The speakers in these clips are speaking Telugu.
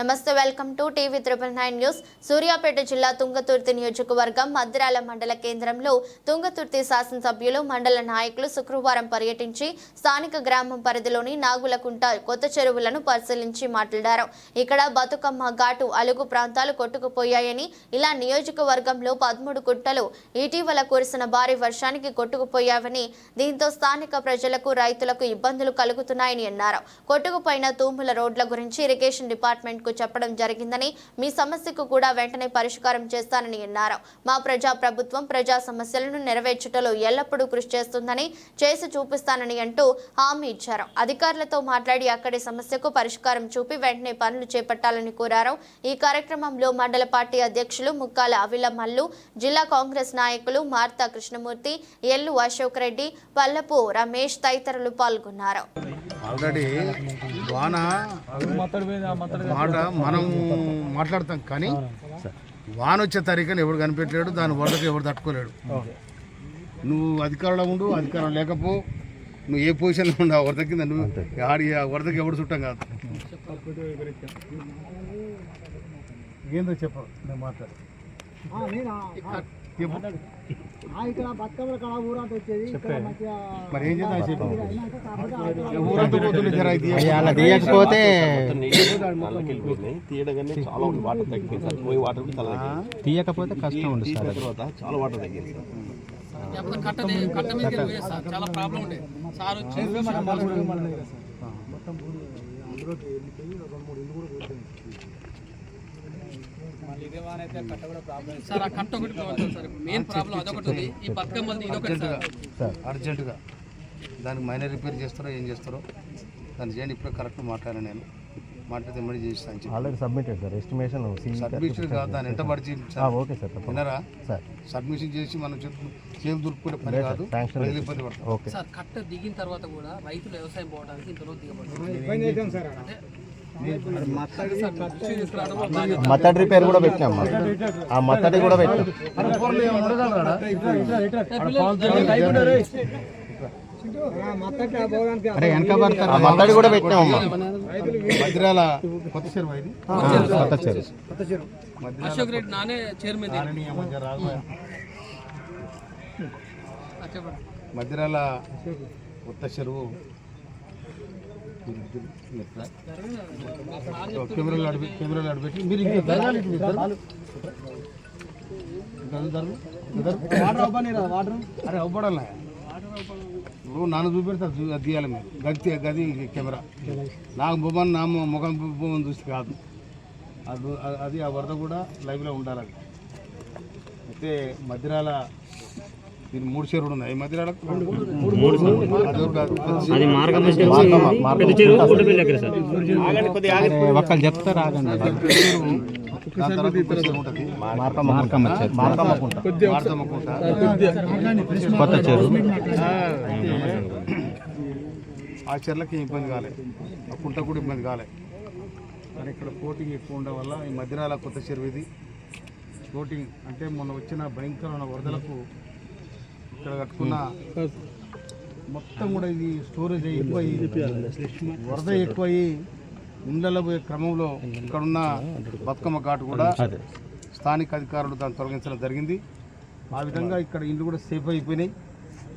నమస్తే welcome to TV triple nine news. Suryapet జిల్లా తుంగతుర్తి నియోజకవర్గం మద్రాల మండల కేంద్రంలో తుంగతుర్తి శాసనసభ్యులు మండల నాయకులు శుక్రవారం పర్యటించి స్థానిక గ్రామం పరిధిలోని నాగులకుంట కొత్త చెరువులను పరిశీలించి మాట్లాడారు. ఇక్కడ బతుకమ్మ ఘాటు అలుగు ప్రాంతాలు కొట్టుకుపోయాయని ఇలా నియోజకవర్గంలో పదమూడు గుట్టలు ఇటీవల కురిసిన భారీ వర్షానికి కొట్టుకుపోయావని దీంతో స్థానిక ప్రజలకు రైతులకు ఇబ్బందులు కలుగుతున్నాయని అన్నారు. కొట్టుకుపోయిన తూముల రోడ్ల గురించి ఇరిగేషన్ డిపార్ట్మెంట్ కు చెప్పడం జరిగిందని మీ సమస్యకు కూడా వెంటనే పరిష్కారం చేస్తానని అన్నారు. మా ప్రజా ప్రభుత్వం ప్రజా సమస్యలను నెరవేర్చుటలో ఎల్లప్పుడూ కృషి చేస్తుందని చేసి చూపిస్తానని అంటూ హామీ ఇచ్చారు. అధికారులతో మాట్లాడి అక్కడి సమస్యకు పరిష్కారం చూపి వెంటనే పనులు చేపట్టాలని కోరారు. ఈ కార్యక్రమంలో మండల పార్టీ అధ్యక్షులు ముక్కాల అవిలమల్లు జిల్లా కాంగ్రెస్ నాయకులు మార్తా కృష్ణమూర్తి ఎల్లు అశోక్ రెడ్డి పల్లపు రమేష్ తదితరులు పాల్గొన్నారు. ఆల్రెడీ వాన. మాట మనం మాట్లాడతాం కానీ వాన వచ్చే తరీకని ఎవడు కనిపెట్టలేడు దాని వరదకు ఎవడు తట్టుకోలేడు. నువ్వు అధికారంలో ఉండు అధికారం లేకపో నువ్వు ఏ పొజిషన్లో ఉండు ఆ వరద కింద నువ్వు ఆడి ఆ వరదకి ఎవడు చుట్టం కాదు. ఏందో చెప్పు నేను మాట్లాడు చెప్పు. ఇక్కడ బతుకమ్మల కాడ ఊరంతా వచ్చేది. మరి ఏం చేద్దాం తీయకపోతే తీయడగానే చాలా వాటర్ తగ్గింది. కూడా తీయకపోతే కష్టం ఉంది తీసిన సార్ తర్వాత చాలా వాటర్ తగ్గింది సార్. అప్పుడు కట్ట ది- కట్ట మీద పోయేది సార్. చాలా ప్రాబ్లం ఉండే సార్ వచ్చి సార్ ఆ కట్ట ఒకటి పోతుంది సార్. మెయిన్ ప్రాబ్లం అదొకటి ఉంది. ఈ బతుకమ్మది ఇదొకటి సార్. అర్జెంటుగా. దానికి మైనర్ రిపేర్ చేస్తారో ఏం చేస్తారో దాన్ని చేయండి. ఇప్పుడే కరెక్ట్ మాట్లాడాను నేను. మాట్లాడితే ఇమ్మడి చేస్తాను already submitted sir estimation submission కాదు దాన్ని ఎంత పడిచి ఓకే సార్? వినరా సార్ సబ్మిషన్ చేసి మనం చేతులు దురుపుకునే పని కాదు. ఇబ్బంది పడతాం. సార్ కట్ట దిగిన తర్వాత కూడా రైతులు వ్యవసాయం పోవడానికి ఇంత రోజు మత్తడి రిపేర్ కూడా పెట్టినాం మనం. ఆ మత్తడి కూడా పెట్టాం. అరే వెనక ఆ మత్తడి కూడా పెట్టినాం కొత్త చెరువు కొత్త చెరువు. అశోక్ రెడ్డి నానే చైర్మన్ చెప్పండి మధ్యరాల కొత్త చెరువు. కెమెరాలు అడిపి కెమెరాలు అడిపెట్టి మీరు ఇంకా ధైర్యాలు ఇటు ధర్మ. అరే అవ్వడాలా? ఇప్పుడు నన్ను చూపెడితే అది తీయాలి మీరు. గది గది కెమెరా. నాకు బొమ్మను నా ముఖం బొమ్మను చూసి కాదు. అది అది ఆ వరద కూడా లైవ్లో ఉండాలి అయితే మధ్యరాల దీని మూడు చెరువులు ఉన్నాయి కాదు ఒక్కళ్ళు చెప్తారు ఆగండి కొత్త చెరువు ఆ చెర్లకి ఇబ్బంది కాలే ఆ కుంట కూడా ఇబ్బంది కాలే కానీ ఇక్కడ కోటింగ్ ఎక్కువ ఉండడం వల్ల ఈ మధ్యరాల కొత్త చెరువు ఇది కోటింగ్ అంటే మొన్న వచ్చిన భయంకరమైన వరదలకు ఇక్కడ కట్టుకున్న మొత్తం కూడా ఇది స్టోరేజ్ అయ్యి ఎక్కువ అయ్యి వరద ఎక్కువ అయ్యి ఇండ్లలో పోయే క్రమంలో ఇక్కడున్న బతుకమ్మ ఘాటు కూడా స్థానిక అధికారులు దాన్ని తొలగించడం జరిగింది. ఆ విధంగా ఇక్కడ ఇండ్లు కూడా సేఫ్ అయిపోయినాయి.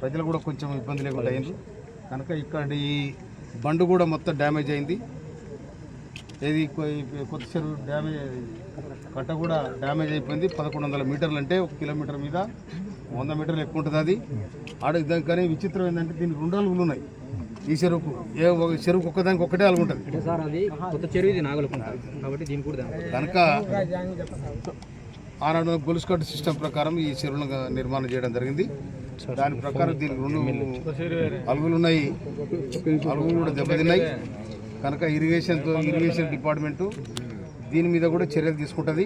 ప్రజలు కూడా కొంచెం ఇబ్బంది లేకుండా అయింది కనుక ఇక్కడ ఈ బండు కూడా మొత్తం డ్యామేజ్ అయింది. ఏది కొత్త చెరువు డ్యామేజ్ కట్ట కూడా డ్యామేజ్ అయిపోయింది. పదకొండు వందల మీటర్లు అంటే ఒక కిలోమీటర్ మీద. వంద మీటర్లు ఎక్కువ ఉంటుంది అది. ఆడ దానికి కానీ విచిత్రం ఏంటంటే దీనికి రెండు అలుగులు ఉన్నాయి. ఈ చెరువుకు ఏ ఒక చెరువుకు ఒక్కదానికి ఒక్కటే అలుగు ఉంటుంది. సార్ అది కొత్త చెరువు ఇది నాగలుకుంటా. కాబట్టి దీని కూడా కనుక ఆనాడు గొలుసు కట్టు సిస్టమ్ ప్రకారం ఈ చెరువులను నిర్మాణం చేయడం జరిగింది. దాని ప్రకారం దీనికి రెండు అలుగులు ఉన్నాయి. అలుగులు కూడా దెబ్బతిన్నాయి. కనుక ఇరిగేషన్తో ఇరిగేషన్ డిపార్ట్మెంటు దీని మీద కూడా చర్యలు తీసుకుంటుంది.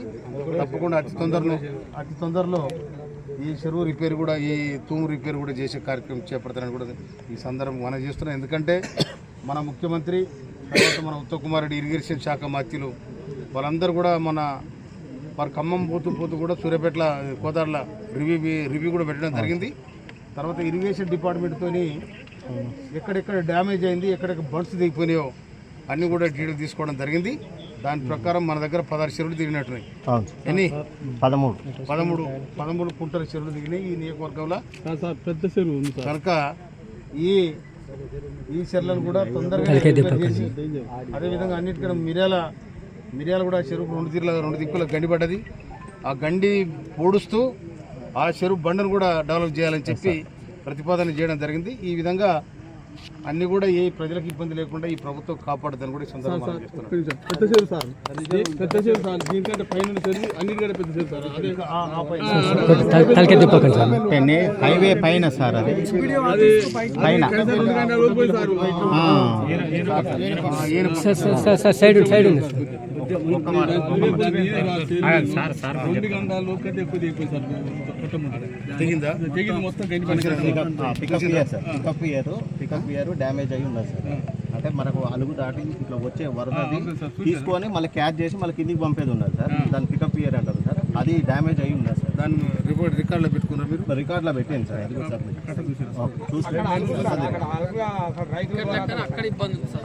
తప్పకుండా అతి తొందరలో అతి తొందరలో ఈ చెరువు రిపేర్ కూడా ఈ తూము రిపేర్ కూడా చేసే కార్యక్రమం చేపడతానని కూడా ఈ సందర్భం మనం చేస్తున్నాం. ఎందుకంటే మన ముఖ్యమంత్రి తర్వాత మన ఉత్తమ్ కుమార్ రెడ్డి ఇరిగేషన్ శాఖ మాత్యులు వాళ్ళందరూ కూడా మన వారు ఖమ్మం పోతూ పోతూ కూడా సూర్యాపేటల కోదాడల రివ్యూ రివ్యూ కూడా పెట్టడం జరిగింది. తర్వాత ఇరిగేషన్ డిపార్ట్మెంట్తో ఎక్కడెక్కడ డ్యామేజ్ అయింది ఎక్కడెక్కడ బండ్స్ దిగిపోయినాయో అన్నీ కూడా డీటెయిల్ తీసుకోవడం జరిగింది. దాని ప్రకారం మన దగ్గర పదహారు చెరువులు దిగినట్టున్నాయి అవును. ఎన్ని? పదమూడు. పదమూడు పదమూడు కుంటల చెరువులు దిగినాయి ఈ నియోజకవర్గంలో. పెద్ద చెరువు ఉంది కనుక ఈ ఈ చెర్లను కూడా తొందరగా చేసి అదేవిధంగా అన్నిటికన్నా మిర్యాల మిర్యాల కూడా చెరువు రెండు తీరుల రెండు దిక్కుల గండి పడ్డది. ఆ గండి పూడుస్తూ ఆ చెరువు బండను కూడా డెవలప్ చేయాలని చెప్పి ప్రతిపాదన చేయడం జరిగింది. ఈ విధంగా అన్ని కూడా ఏ ప్రజలకు ఇబ్బంది లేకుండా ఈ ప్రభుత్వం కాపాడుదని కూడా. పెద్ద చెరువు సార్. ఇది పెద్ద చెరువు సార్. దీనికంటే పైన చెరువు అన్నిటికంటే పెద్ద చెరువు సార్. అదే. ఆ- ఆ పైన. పెన్ని హైవే పైన సార్ అది. పైన. రెండు గంటల లోకంటే ఎక్కువ సార్. తెగింది? మొత్తం pickup year sir pickup year pickup year damage అయి ఉన్నది సార్ అంటే మనకు అలుగు దాటి ఇట్లా వచ్చే వరదది తీసుకొని మళ్ళీ క్యాచ్ చేసి మళ్ళీ కిందికి పంపేది ఉన్నది సార్ దాన్ని పికప్ ఇయర్ అంటారు సార్ అది డ్యామేజ్ అయి ఉన్నది సార్ దాన్ని రిపోర్ట్ రికార్డులో పెట్టుకున్నారు మీరు? రికార్డ్లో పెట్టింది సార్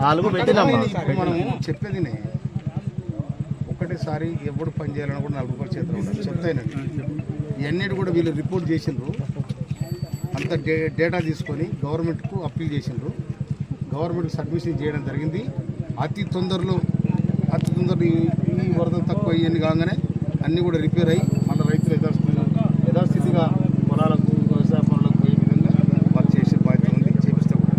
అలుగు మనం చెప్పేదినే ఒకటేసారి ఎవడు పని చేయాలని కూడా నలుగురు చేతిలో చెప్తానండి ఇవన్నిటి కూడా వీళ్ళు రిపోర్ట్ చేసిండ్రు అంత డే డేటా తీసుకొని గవర్నమెంట్కు అప్పీల్ చేసిండ్రు గవర్నమెంట్కి సబ్మిషన్ చేయడం జరిగింది అతి తొందరలో అతి తొందరలో ఈ- వరద తక్కువ ఇవన్నీ కాగానే అన్నీ కూడా రిపేర్ అయ్యి మన రైతులు యథాస్థితి యథాస్థితిగా పొలాలకు వ్యవసాయ పనులకు పోయే విధంగా వాళ్ళు చేసే బాధ్యత ఉంది చేపిస్తే కూడా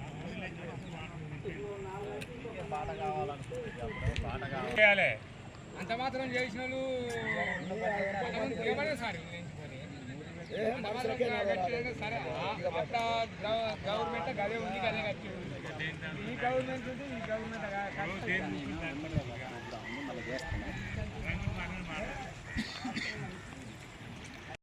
అంత మాత్రం చేసిన వాళ్ళు ఏమన్నా సార్ అంత మాత్రం సరే అక్కడ గవర్నమెంట్ గదే ఉంది గదే కట్టి ఈ గవర్నమెంట్ ఉంది ఈ గవర్నమెంట్